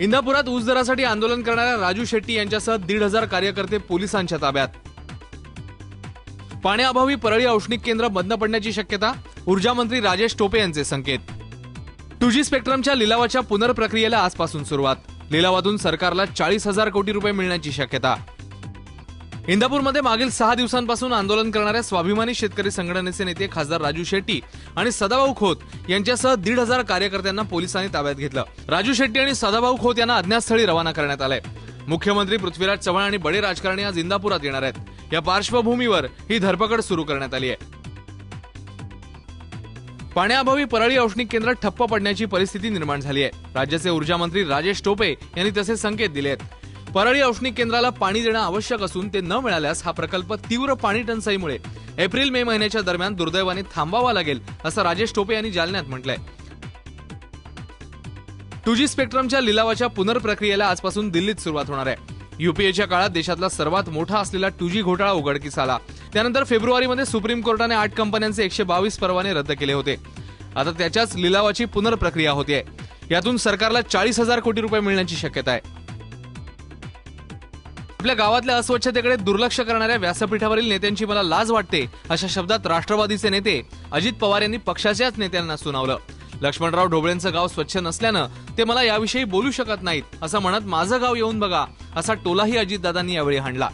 इंदापुरात ऊस दरासाठी आंदोलन करणाऱ्या राजू शेट्टी यांच्यासह दीड हजार कार्यकर्ते पोलिसांच्या ताब्यात. पाण्याअभावी परळी औष्णिक केंद्र बंद पडण्याची शक्यता ऊर्जा मंत्री राजेश टोपे यांचे संकेत. टू जी स्पेक्ट्रमच्या लिलावाच्या पुनर्प्रक्रियेला आजपासून सुरुवात. लिलावातून सरकारला चाळीस हजार कोटी रुपये मिळण्याची शक्यता. इंदापूरमध्ये मागील सहा दिवसांपासून आंदोलन करणाऱ्या स्वाभिमानी शेतकरी संघटनेचे नेते खासदार राजू शेट्टी आणि सदाभाऊ खोत यांच्यासह दीड हजार कार्यकर्त्यांना पोलिसांनी ताब्यात घेतलं. राजू शेट्टी आणि सदाभाऊ खोत यांना अज्ञातस्थळी रवाना करण्यात आलंय. मुख्यमंत्री पृथ्वीराज चव्हाण आणि बडे राजकारणी आज इंदापुरात येणार आहेत. या पार्श्वभूमीवर ही धरपकड सुरू करण्यात आली आहे. पाण्याअभावी परळी औष्णिक केंद्र ठप्प पडण्याची परिस्थिती निर्माण झाली आहे. राज्याचे ऊर्जा मंत्री राजेश टोपे यांनी तसे संकेत दिले आहेत. परळी औष्णिक केंद्राला पाणी देणं आवश्यक असून ते न मिळाल्यास हा प्रकल्प तीव्र पाणी टंचाईमुळे एप्रिल मे महिन्याच्या दरम्यान दुर्दैवाने थांबावा लागेल असं राजेश टोपे यांनी जालन्यात म्हटलंय. टू जी स्पेक्ट्रमच्या लिलावाच्या पुनर्प्रक्रियेला आजपासून दिल्लीत सुरुवात होणार आहे. युपीएच्या काळात देशातला सर्वात मोठा असलेला टू जी घोटाळा उघडकीस आला त्यानंतर फेब्रुवारीमध्ये सुप्रीम कोर्टाने आठ कंपन्यांचे एकशे बावीस परवाने रद्द केले होते. आता त्याच्याच लिलावाची पुनर्प्रक्रिया होते यातून सरकारला चाळीस हजार कोटी रुपये मिळण्याची शक्यता आहे. आपल्या गावातल्या अस्वच्छतेकडे दुर्लक्ष करणाऱ्या व्यासपीठावरील नेत्यांची मला लाज वाटते अशा शब्दात राष्ट्रवादीचे नेते अजित पवार यांनी पक्षाच्याच नेत्यांना सुनावलं. लक्ष्मणराव ढोबळेंचं गाव स्वच्छ नसल्यानं ते मला याविषयी बोलू शकत नाहीत असं म्हणत माझं गाव येऊन बघा असा टोलाही अजितदादांनी यावेळी हाणला.